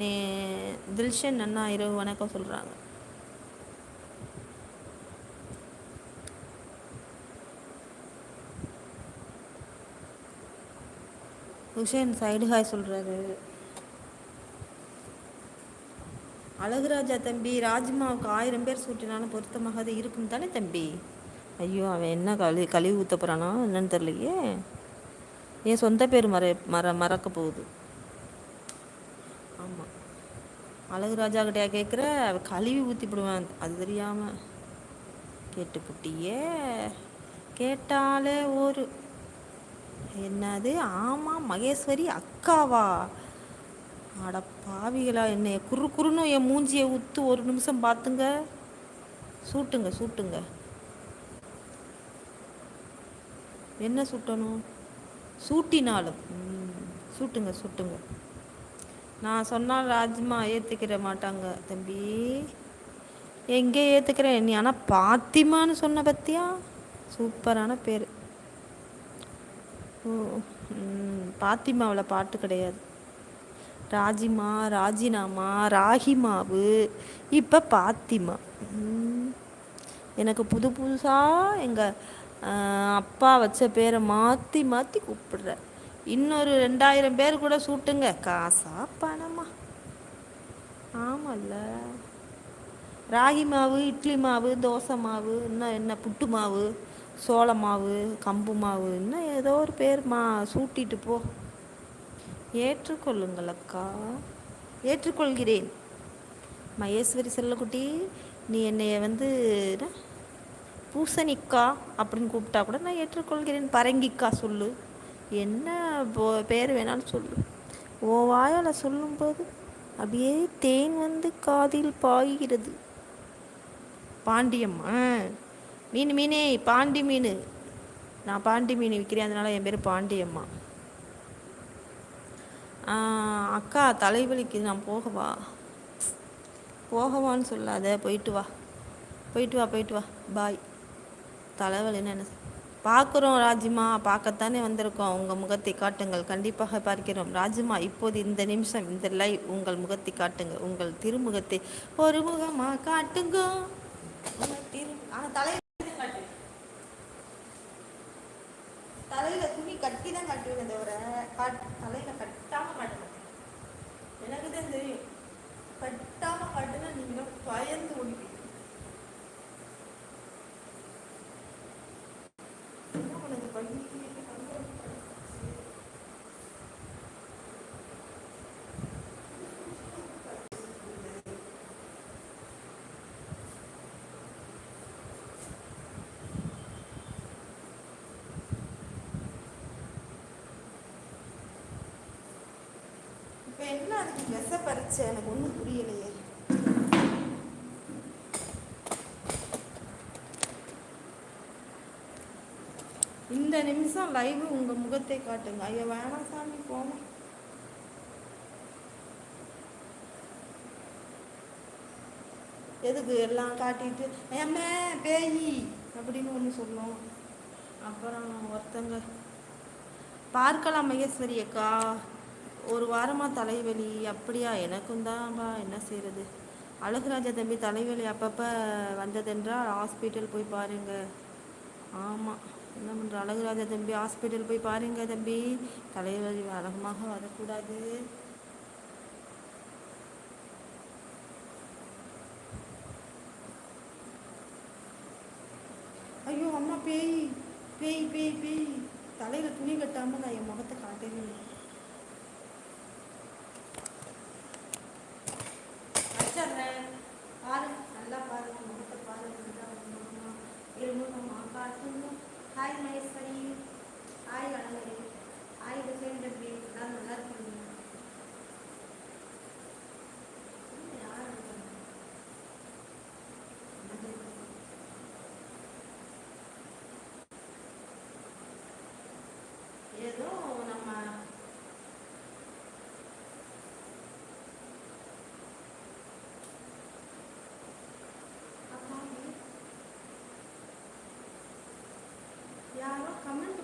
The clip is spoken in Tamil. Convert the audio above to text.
தில்ஷன் அண்ணா இரவு வணக்கம் சொல்கிறாங்க ஹுசேன் சைடு ஹாய் சொல்கிறாரு அழகுராஜா தம்பி ராஜ்மாவுக்கு ஆயிரம் பேர் சூட்டினாலும் பொருத்தமாக அது இருக்கும் தானே தம்பி? ஐயோ அவன் என்ன கழி கழிவு ஊற்ற போகிறானா என்னன்னு தெரியலையே. என் சொந்த பேர் மற மற மறக்க போகுது. ஆமாம் அழகுராஜா கிட்டே கேட்குற கழுவி ஊற்றிப்பிடுவேன் அது தெரியாமல் கேட்டு புட்டியே. கேட்டாலே ஒரு என்னது? ஆமாம் மகேஸ்வரி அக்காவா? அட பாவிகளா என்னைய குறு குறுன்னு என் மூஞ்சியை ஊற்று ஒரு நிமிஷம் பார்த்துங்க சூட்டுங்க சூட்டுங்க. என்ன சுட்டணும்? சூட்டினாலும். சூட்டுங்க சூட்டுங்க. நான் சொன்னால் ராஜ்மா ஏற்றுக்கிற மாட்டாங்க தம்பி. எங்கே ஏற்றுக்கிறேன் நீ? ஆனால் பாத்திமான்னு சொன்ன பத்தியா? சூப்பரான பேர். ஓ பாத்திமாவில் பாட்டு கிடையாது. ராஜிமா ராஜினாமா ராகிமாவு. இப்போ பாத்திமா. எனக்கு புது புதுசாக எங்கள் அப்பா வச்ச பேரை மாற்றி மாற்றி கூப்பிடுற. இன்னொரு ரெண்டாயிரம் பேர் கூட சூட்டுங்க. காசா பணமா? ஆமாம்ல ராகி மாவு இட்லி மாவு தோசை மாவு இன்னும் என்ன புட்டு மாவு சோள மாவு கம்பு மாவு இன்னும் ஏதோ ஒரு பேர் மா சூட்டிட்டு போ. ஏற்றுக்கொள்ளுங்கள் அக்கா ஏற்றுக்கொள்கிறேன். மகேஸ்வரி செல்லக்குட்டி நீ என்னைய வந்து பூசணிக்கா அப்படின்னு கூப்பிட்டா கூட நான் ஏற்றுக்கொள்கிறேன். பரங்கிக்கா சொல்லு. என்ன பேர் வேணாலும் சொல்லு. ஓ வாயால் சொல்லும்போது அப்படியே தேன் வந்து காதில் பாய்கிறது. பாண்டியம்மா? மீன் மீனே பாண்டி மீன். நான் பாண்டி மீன் விற்கிறேன் அதனால என் பேர் பாண்டியம்மா. அக்கா தலைவலிக்கு நான் போகவா? போகவான்னு சொல்லாத போயிட்டு வா. போயிட்டு வா போயிட்டு வா. பாய். தலைவலின்னு என்ன? பார்க்குறோம் ராஜிமா பார்க்கத்தானே வந்திருக்கோம். உங்கள் முகத்தை காட்டுங்கள். கண்டிப்பாக பார்க்கிறோம். ராஜிமா இப்போது இந்த நிமிஷம் இந்த லைவ் உங்கள் முகத்தை காட்டுங்க. உங்கள் திருமுகத்தை ஒரு முகமாக காட்டுங்க. தலையில துணி கட்டி. தான் கட்டுவேன் தவிர காட் தலையில கட்டாம காட்டுவேன் எனக்கு தான் தெரியும். கட்டாம காட்டுனா நீங்க பயந்து ஓடிப்பீங்க இப்போ என்ன அதுக்கு விச பறிச்ச எனக்கு ஒன்றும் புரியலையே. இந்த நிமிஷம் லைவ் உங்க முகத்தை காட்டுங்க. ஐயா வேணாம் சாமி போமா எதுக்கு எல்லாம் காட்டிட்டு ஏமே பேயி அப்படின்னு ஒன்று சொல்லும் அப்புறம் ஒருத்தங்க பார்க்கலாம் மகேஸ்வரி அக்கா. ஒரு வாரமாக தலைவலி அப்படியா? எனக்கும் தான்ப்பா என்ன செய்கிறது அழகுராஜா தம்பி தலைவலி அப்பப்போ வந்ததென்றால் ஹாஸ்பிட்டல் போய் பாருங்க. ஆமாம் என்ன பண்ணுற அழகுராஜா தம்பி ஹாஸ்பிட்டல் போய் பாருங்கள் தம்பி. தலைவலி அழகமாக வரக்கூடாது. ஐயோ அம்மா பேய். பேய் பேய் பேய். தலையில் துணி கட்டாமல் நான் என் முகத்தை காட்டவே இல்லை. Hi Maheswari hi Vanamathi Tá Comment